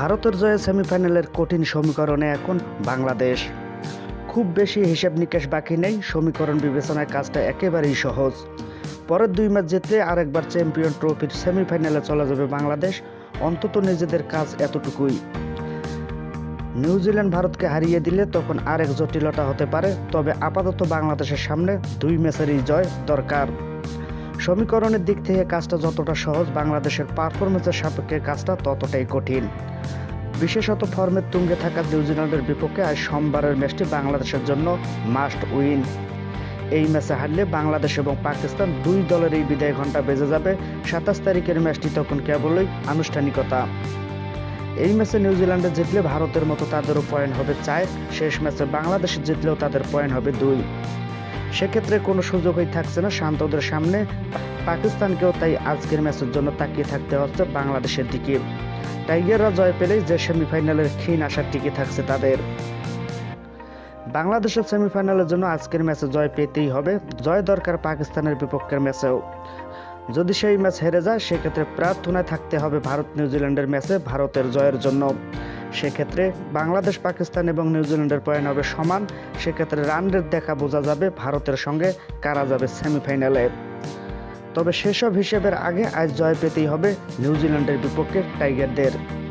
ভারতের জয়ে সেমিফাইনালের কঠিন সমীকরণে এখন বাংলাদেশ। খুব বেশি হিসেব নিকেশ বাকি নেই, সমীকরণ বিবেচনায় কাজটা একেবারেই সহজ। পরের দুই ম্যাচ জিতলে আরেকবার চ্যাম্পিয়ন ট্রফির সেমিফাইনালে চলে যাবে বাংলাদেশ, অন্তত নিজেদের কাজ এতটুকুই। নিউজিল্যান্ড ভারতকে হারিয়ে দিলে তখন আরেক জটিলতা হতে পারে, তবে আপাতত বাংলাদেশের সামনে দুই ম্যাচেরই জয় দরকার। সমীকরণের দিক থেকে কাজটা যতটা সহজ, বাংলাদেশের পারফরমেন্সের সাপেক্ষে কাজটা ততটাই কঠিন। বিশেষত ফর্মের তুঙ্গে থাকা নিউজিল্যান্ডের বিপক্ষে আজ সোমবারের ম্যাচটি বাংলাদেশের জন্য মাস্ট উইন। এই ম্যাচে হারলে বাংলাদেশ এবং পাকিস্তান দুই দলের এই বিদায় ঘণ্টা বেজে যাবে। সাতাশ তারিখের ম্যাচটি তখন কেবলই আনুষ্ঠানিকতা। এই ম্যাচে নিউজিল্যান্ডে জিতলে ভারতের মতো তাদেরও পয়েন্ট হবে চার। শেষ ম্যাচে বাংলাদেশ জিতলেও তাদের পয়েন্ট হবে দুই। সেক্ষেত্রে কোনো সুযোগই থাকছে না শান্তদের সামনে। পাকিস্তানকেও তাই আজকের ম্যাচের জন্য তাকিয়ে থাকতে হচ্ছে বাংলাদেশের দিকে। টাইগাররা জয় পেলেই যে সেমিফাইনালের ক্ষীণ আশার টিকে থাকছে তাদের। বাংলাদেশের সেমিফাইনালের জন্য আজকের ম্যাচে জয় পেতেই হবে। জয় দরকার পাকিস্তানের বিপক্ষের ম্যাচেও। যদি সেই ম্যাচ হেরে যায়, সেক্ষেত্রে প্রার্থনায় থাকতে হবে ভারত নিউজিল্যান্ডের ম্যাচে ভারতের জয়ের জন্য। সেক্ষেত্রে বাংলাদেশ, পাকিস্তান এবং নিউজিল্যান্ডের পয়েন্ট হবে সমান। সেক্ষেত্রে রান রেট দেখা বোঝা যাবে ভারতের সঙ্গে কারা যাবে সেমিফাইনালে। তবে সেসব হিসেবের আগে আজ জয় পেতেই হবে নিউজিল্যান্ডের বিপক্ষে টাইগারদের।